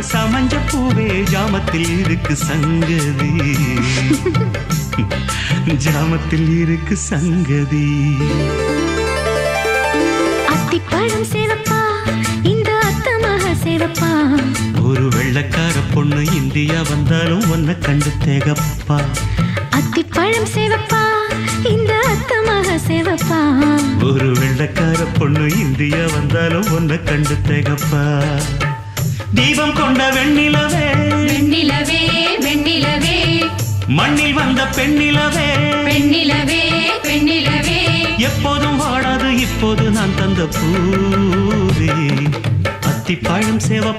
சமஞ்ச பூவே ஜாமத்தில் இருக்கு சங்கதி. ஜாமத்தில் இருக்கு சங்கதி. அத்திப்பழம் சேவப்பா இந்த அத்தமாக சேவப்பா. ஒரு வெள்ளக்கார பொண்ணு இந்தியா வந்தாலும் உன்னை கண்டு தேகப்பா. அத்திப்பழம் சேவப்பா இந்த அத்தமாக சேவப்பா. ஒரு வெள்ளக்கார பொண்ணு இந்தியா வந்தாலும் உன்னை கண்டு தேகப்பா. தீபம் கொண்ட வெண்ணிலவே. வெண்ணிலவே வெண்ணிலவே. மண்ணில் வந்த பெண்ணிலவே. பெண்ணிலவே பெண்ணிலவே. எப்போதும் வாடாது இப்போது நான் தந்த பூவே. அத்திப்பழம் சேவ